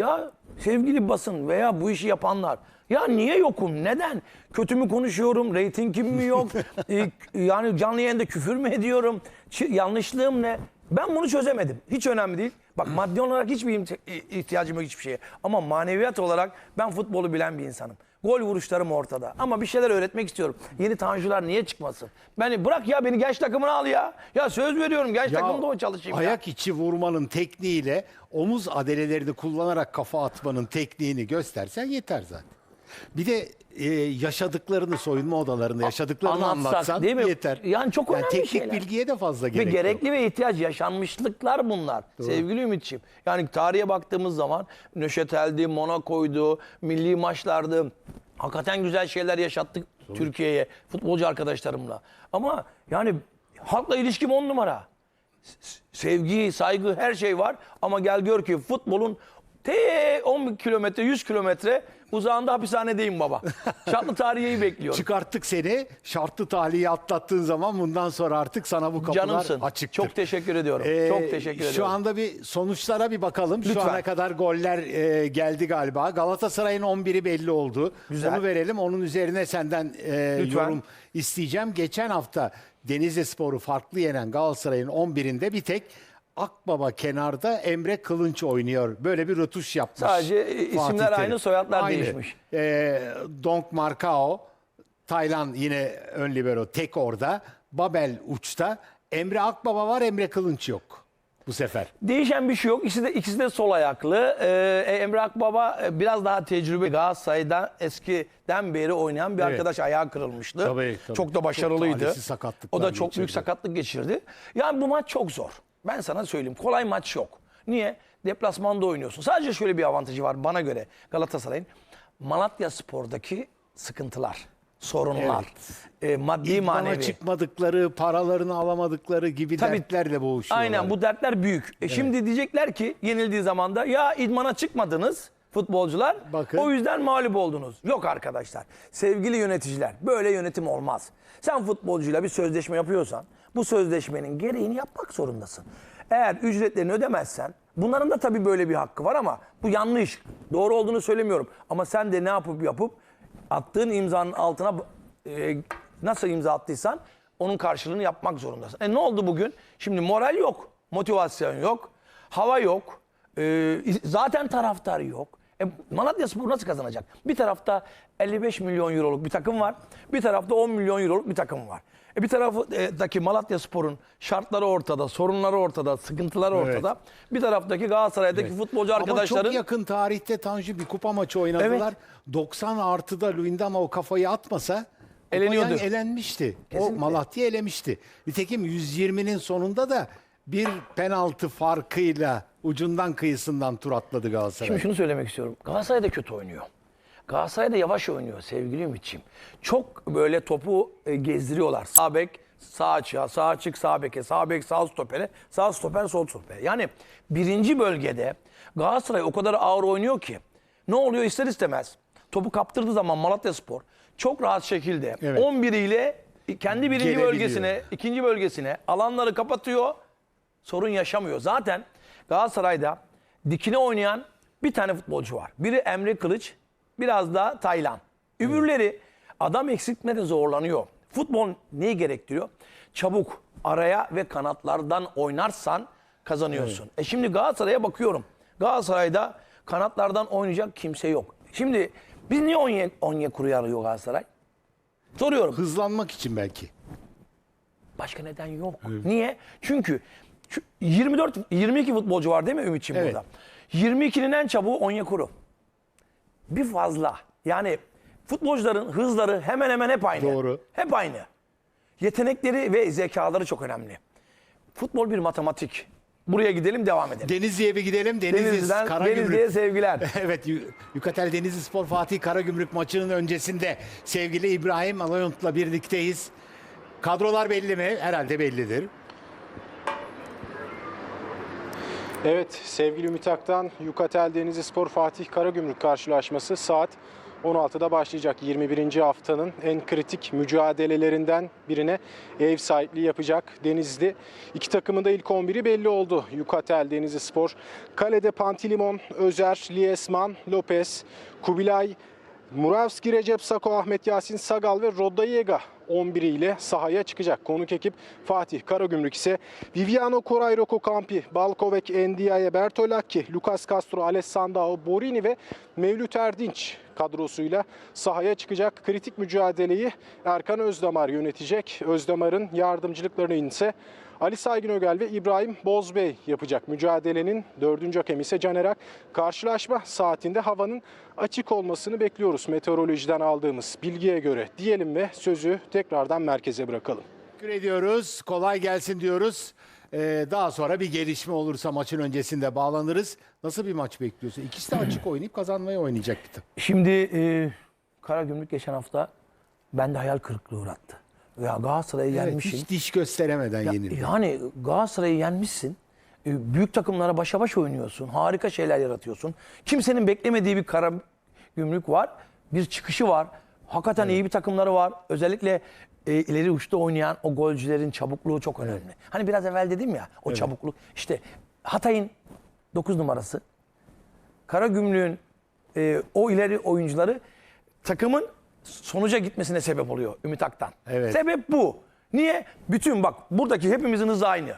Ya sevgili basın veya bu işi yapanlar ya niye yokum? Neden? Kötü mü konuşuyorum? Reytingim mi yok? Ee, yani canlı yayında küfür mü ediyorum? Ç- yanlışlığım ne? Ben bunu çözemedim. Hiç önemli değil. Bak maddi olarak hiçbir ihtiyacım yok hiçbir şeye. Ama maneviyat olarak ben futbolu bilen bir insanım. Gol vuruşlarım ortada. Ama bir şeyler öğretmek istiyorum. Yeni Tanjular niye çıkmasın? Beni bırak ya beni genç takımına al ya. Ya söz veriyorum genç takımda o çalışayım ya. ayak içi vurmanın tekniğiyle omuz adelelerini kullanarak kafa atmanın tekniğini göstersen yeter zaten. Bir de e, yaşadıklarını soyunma odalarında yaşadıklarını anlatsak, anlatsan değil mi? yeter. Yani çok önemli teknik şeyler. bilgiye de fazla Ve gerek yok. gerekli ve ihtiyaç yaşanmışlıklar bunlar. Sevgili Ümitçiğim. Yani tarihe baktığımız zaman Nöşetel'di, Monaco'ydu, milli maçlardı. Hakikaten güzel şeyler yaşattık Türkiye'ye futbolcu arkadaşlarımla. Ama yani halkla ilişkim on numara. Sevgi, saygı her şey var. Ama gel gör ki futbolun te 10 kilometre, 100 kilometre uzağında hapishanedeyim baba. Şartlı tariheyi bekliyorum. Çıkarttık seni şartlı tahliyi atlattığın zaman bundan sonra artık sana bu kapılar Canımsın. açıktır. Çok teşekkür ediyorum. Ee, Çok teşekkür ediyorum. Şu anda bir sonuçlara bir bakalım. Lütfen. Şu ana kadar goller e, geldi galiba. Galatasaray'ın 11'i belli oldu. Güzel. Onu verelim. Onun üzerine senden e, Lütfen. yorum isteyeceğim. Geçen hafta Denizli Spor'u farklı yenen Galatasaray'ın 11'inde bir tek Akbaba kenarda Emre Kılınç oynuyor. Böyle bir rötuş yapmış. Sadece, e, isimler Terim. aynı, soyadlar değişmiş. E, Donk Markao, Taylan yine ön libero tek orada. Babel uçta. Emre Akbaba var, Emre Kılınç yok bu sefer. Değişen bir şey yok. İkisi de, ikisi de sol ayaklı. Ee, Emre Akbaba e, biraz daha tecrübe. Galatasaray'da eskiden beri oynayan bir Evet. arkadaş ayağı kırılmıştı. Tabii, tabii. Çok da Çok başarılıydı. talihsiz sakatlıklar o da çok büyük geçirdi. sakatlık geçirdi. Yani bu maç çok zor. Ben sana söyleyeyim. Kolay maç yok. Niye? Deplasmanda oynuyorsun. Sadece şöyle bir avantajı var bana göre Galatasaray'ın. Malatya Spor'daki sıkıntılar, sorunlar, e, maddi İdmana manevi. çıkmadıkları, paralarını alamadıkları gibi Tabii. dertlerle boğuşuyorlar. Aynen bu dertler büyük. E şimdi diyecekler ki yenildiği zaman da ya idmana çıkmadınız futbolcular. Bakın. O yüzden mağlup oldunuz. Yok arkadaşlar. Sevgili yöneticiler böyle yönetim olmaz. Sen futbolcuyla bir sözleşme yapıyorsan bu sözleşmenin gereğini yapmak zorundasın. Eğer ücretlerini ödemezsen bunların da tabii böyle bir hakkı var ama bu yanlış. Doğru olduğunu söylemiyorum. Ama sen de ne yapıp yapıp attığın imzanın altına e, nasıl imza attıysan onun karşılığını yapmak zorundasın. E ne oldu bugün? Şimdi moral yok, motivasyon yok, hava yok, e, zaten taraftar yok. E, Malatya Spor nasıl kazanacak? Bir tarafta 55 milyon euroluk bir takım var, bir tarafta 10 milyon euroluk bir takım var. E bir taraftaki Malatya Spor'un şartları ortada, sorunları ortada, sıkıntıları ortada. Bir taraftaki Galatasaray'daki futbolcu Ama arkadaşların çok yakın tarihte Tanju bir kupa maçı oynadılar. 90 artıda Luyendama o kafayı atmasa Eleniyordu. Kupayan elenmişti. Kesinlikle. O Malatya elemişti. Nitekim 120'nin sonunda da bir penaltı farkıyla ucundan kıyısından tur atladı Galatasaray. Şimdi şunu söylemek istiyorum. Galatasaray da kötü oynuyor. Galatasaray da yavaş oynuyor sevgili Ümit'ciğim. Çok böyle topu e, gezdiriyorlar. Sağ bek, sağ açığa, sağ açık, sağ beke, sağ bek, sağ stopere, sağ stoper, sol stopere. Yani birinci bölgede Galatasaray o kadar ağır oynuyor ki ne oluyor ister istemez. Topu kaptırdığı zaman Malatya Spor çok rahat şekilde Evet. 11 ile kendi birinci bölgesine, ikinci bölgesine alanları kapatıyor sorun yaşamıyor. Zaten Galatasaray'da dikine oynayan bir tane futbolcu var. Biri Emre Kılıç, biraz da Taylan. Öbürleri adam eksiltmede zorlanıyor. Futbol neyi gerektiriyor? Çabuk araya ve kanatlardan oynarsan kazanıyorsun. E şimdi Galatasaray'a bakıyorum. Galatasaray'da kanatlardan oynayacak kimse yok. Şimdi biz niye Onye, Onyekuru'yu arıyor Galatasaray? Soruyorum. Hızlanmak için belki. Başka neden yok. Niye? Çünkü şu 24 22 futbolcu var değil mi Ümit'ciğim Evet. burada? 22'nin en çabuğu Onyekuru. Bir fazla. Yani futbolcuların hızları hemen hemen hep aynı. Doğru. Hep aynı. Yetenekleri ve zekaları çok önemli. Futbol bir matematik. Buraya gidelim devam edelim. Denizli'ye bir gidelim. Denizli, Denizli'den Karagümrük. Denizli'ye sevgiler. Evet, Yu- Yukatel Denizli Spor Fatih Karagümrük maçının öncesinde sevgili İbrahim Alayont'la birlikteyiz. Kadrolar belli mi? Herhalde bellidir. Evet sevgili Ümit Aktan, Yukatel Denizli Spor Fatih Karagümrük karşılaşması saat 16'da başlayacak 21. haftanın en kritik mücadelelerinden birine ev sahipliği yapacak Denizli. İki takımın da ilk 11'i belli oldu. Yukatel Denizli Spor. Kalede Pantilimon, Özer, Liesman, Lopez, Kubilay, Muravski, Recep Sako, Ahmet Yasin Sagal ve Rodayega 11 ile sahaya çıkacak. Konuk ekip Fatih Karagümrük ise Viviano Koray Roko Campi, Balkovek, Endiaye, Bertolakki, Lucas Castro, Alessandro Borini ve Mevlüt Erdinç kadrosuyla sahaya çıkacak. Kritik mücadeleyi Erkan Özdamar yönetecek. Özdamar'ın yardımcılıklarını ise Ali Saygın Ögel ve İbrahim Bozbey yapacak. Mücadelenin dördüncü hakemi ise Caner Ak. Karşılaşma saatinde havanın açık olmasını bekliyoruz. Meteorolojiden aldığımız bilgiye göre diyelim ve sözü tekrardan merkeze bırakalım. Teşekkür ediyoruz. Kolay gelsin diyoruz. Ee, daha sonra bir gelişme olursa maçın öncesinde bağlanırız. Nasıl bir maç bekliyorsun? İkisi de açık oynayıp kazanmaya oynayacak. Şimdi e, Karagümrük geçen hafta bende hayal kırıklığı uğrattı. Ya Galatasaray'ı Evet, yenmişim. hiç diş gösteremeden Ya- yenildi. yani Galatasaray'ı yenmişsin. E, Büyük takımlara başa baş oynuyorsun. Harika şeyler yaratıyorsun. Kimsenin beklemediği bir kara gümrük var. Bir çıkışı var. Hakikaten iyi bir takımları var. Özellikle e, ileri uçta oynayan o golcülerin çabukluğu çok önemli. Hani biraz evvel dedim ya o çabukluk. İşte Hatay'ın 9 numarası. Karagümrük'ün e, o ileri oyuncuları takımın sonuca gitmesine sebep oluyor Ümit Aktan. Evet. Sebep bu. Niye? Bütün bak buradaki hepimizin hızı aynı.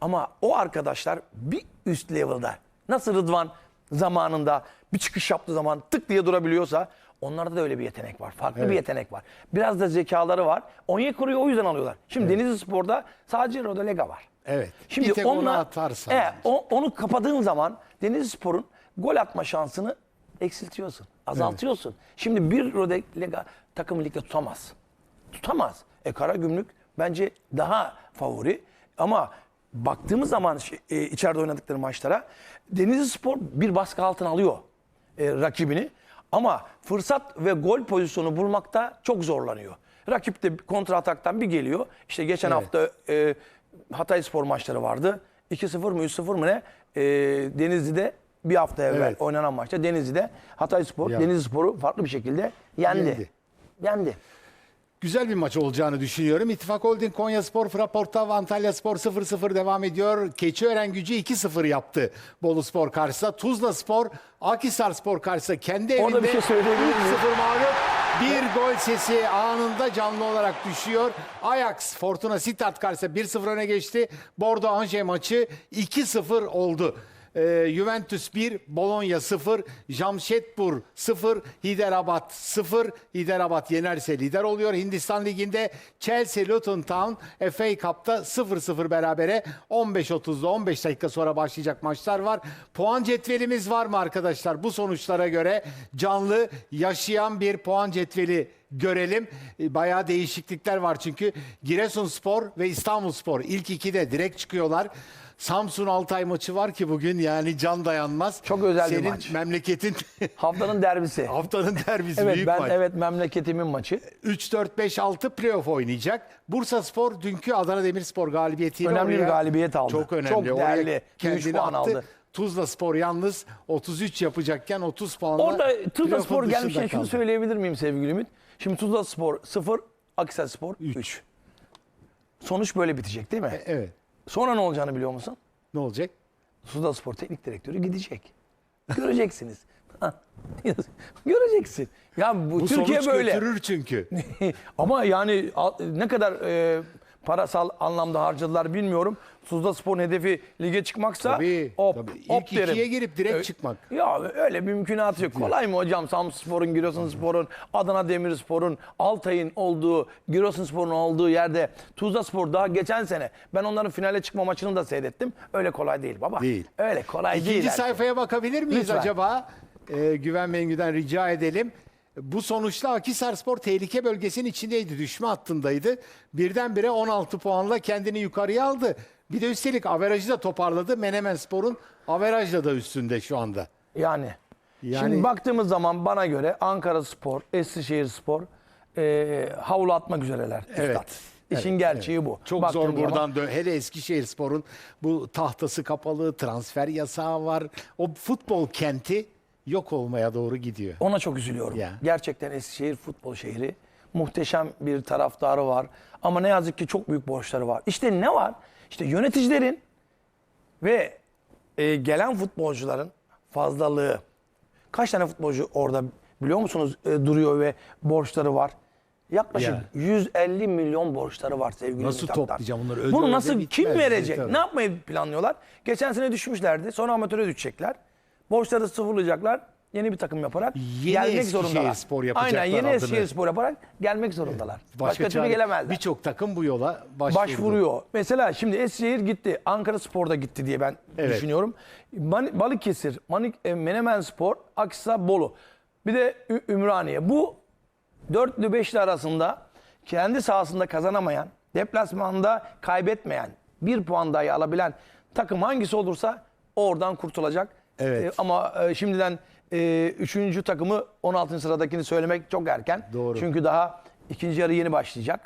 Ama o arkadaşlar bir üst level'da nasıl Rıdvan zamanında bir çıkış yaptığı zaman tık diye durabiliyorsa onlarda da öyle bir yetenek var. Farklı bir yetenek var. Biraz da zekaları var. Onyekuru'yu o yüzden alıyorlar. Şimdi Denizli Spor'da sadece Rodolega var. Evet. Şimdi bir tek onu onunla- atarsan. E, o- onu kapadığın zaman Denizli Spor'un gol atma şansını eksiltiyorsun. Azaltıyorsun. Şimdi bir Rodolega takım ligde tutamaz. Tutamaz. E Karagümrük bence daha favori. Ama baktığımız zaman şey, e, içeride oynadıkları maçlara Denizli Spor bir baskı altına alıyor e, rakibini. Ama fırsat ve gol pozisyonu bulmakta çok zorlanıyor. Rakip de kontra ataktan bir geliyor. İşte geçen hafta e, Hatay Spor maçları vardı. 2-0 mı 3-0 mı ne? E, Denizli'de bir hafta evvel Evet. oynanan maçta Denizli'de Hatay Spor, Ya. Denizli Spor'u farklı bir şekilde yendi. Yendi. Yendi. Güzel bir maç olacağını düşünüyorum. İttifak Holding Konya Spor, Fraporta, Antalya Spor 0-0 devam ediyor. Keçiören gücü 2-0 yaptı Bolu Spor karşısında. Tuzla Spor, Akhisar Spor karşısında kendi evinde Orada bir şey söyleyebilir miyim? 3-0 mağlup. Bir gol sesi anında canlı olarak düşüyor. Ajax Fortuna Sittard karşısında 1-0 öne geçti. Bordo Anje maçı 2-0 oldu. Ee, Juventus 1, Bologna 0, Jamshedpur 0, Hyderabad 0. Hyderabad yenerse lider oluyor. Hindistan Ligi'nde Chelsea Luton Town FA Cup'ta 0-0 berabere 15.30'da 15 dakika sonra başlayacak maçlar var. Puan cetvelimiz var mı arkadaşlar? Bu sonuçlara göre canlı yaşayan bir puan cetveli görelim. E, Bayağı değişiklikler var çünkü Giresunspor ve İstanbulspor ilk ikide direkt çıkıyorlar. Samsun Altay maçı var ki bugün yani can dayanmaz. Çok özel bir Senin maç. memleketin Haftanın derbisi. haftanın derbisi evet büyük ben maç. evet memleketimin maçı. 3-4-5-6 playoff oynayacak. Bursa Spor dünkü Adana Demirspor galibiyetiyle Önemli bir oraya- galibiyet aldı. Çok önemli. Çok Oraya değerli. kendini Gümüş puan attı. aldı. Tuzla Spor yalnız 33 yapacakken 30 puanla Orada Tuzla playoff'un Spor dışında gelmişken şunu kaldı. söyleyebilir miyim sevgili Ümit? Şimdi Tuzla Spor 0, Akhisar Spor 3. Sonuç böyle bitecek değil mi? Evet. Sonra ne olacağını biliyor musun? Ne olacak? Tuzla Spor teknik direktörü gidecek. Göreceksiniz. Göreceksin. Ya bu, Bu Türkiye sonuç böyle. götürür çünkü. Ama yani al- ne kadar e, parasal anlamda harcadılar bilmiyorum. Tuzla Spor'un hedefi lige çıkmaksa Tabii, hop, tabii. İlk hop ikiye derim. girip direkt Ö- çıkmak. Ya öyle bir mümkünatı yok. Kolay mı hocam Samsunspor'un, Giresunspor'un, Adana Demirspor'un, Altay'ın olduğu, Giresunspor'un olduğu yerde Tuzla Spor daha geçen sene ben onların finale çıkma maçını da seyrettim. Öyle kolay değil baba. Değil. Öyle kolay değil. İkinci her şey. sayfaya bakabilir miyiz Lütfen. acaba? Ee, Güven Mengü'den rica edelim. Bu sonuçla Akhisarspor tehlike bölgesinin içindeydi. Düşme hattındaydı. Birdenbire 16 puanla kendini yukarıya aldı. Bir de üstelik averajı da toparladı. Menemen Spor'un averajla da üstünde şu anda. Yani. Yani- Şimdi baktığımız zaman bana göre Ankara Spor, Eskişehir Spor e, havlu atmak üzereler. Evet. Üstad. İşin gerçeği bu. Çok Baktığın zor buradan dön. Hele Eskişehirspor'un bu tahtası kapalı, transfer yasağı var. O futbol kenti yok olmaya doğru gidiyor. Ona çok üzülüyorum. Ya. Gerçekten Eskişehir futbol şehri. Muhteşem bir taraftarı var. Ama ne yazık ki çok büyük borçları var. İşte ne var? İşte yöneticilerin ve e, gelen futbolcuların fazlalığı. Kaç tane futbolcu orada biliyor musunuz e, duruyor ve borçları var? Yaklaşık Ya. 150 milyon borçları var sevgili Nasıl Mithatlar. toplayacağım bunları? Öde Bunu öde nasıl bitmez kim verecek? tabii. Ne yapmayı planlıyorlar? Geçen sene düşmüşlerdi. Sonra amatöre düşecekler. Borçları sıfırlayacaklar. Yeni bir takım yaparak Yeni gelmek Eskişehir zorundalar. Spor yapacaklar Aynen yeni adını. Eskişehir Spor yaparak gelmek zorundalar. Başka, türlü çare- gelemezler. Birçok takım bu yola başvurdu. Başvuruyor. Mesela şimdi Eskişehir gitti. Ankara Spor'da gitti diye ben Evet. düşünüyorum. Man- Balıkesir, Manik, e, Menemen Spor, Aksa, Bolu. Bir de Ü- Ümraniye. Bu dörtlü beşli arasında kendi sahasında kazanamayan, deplasmanda kaybetmeyen, bir puan dahi alabilen takım hangisi olursa oradan kurtulacak. Evet. E, ama e, şimdiden e, üçüncü takımı 16. sıradakini söylemek çok erken. Doğru. Çünkü daha ikinci yarı yeni başlayacak.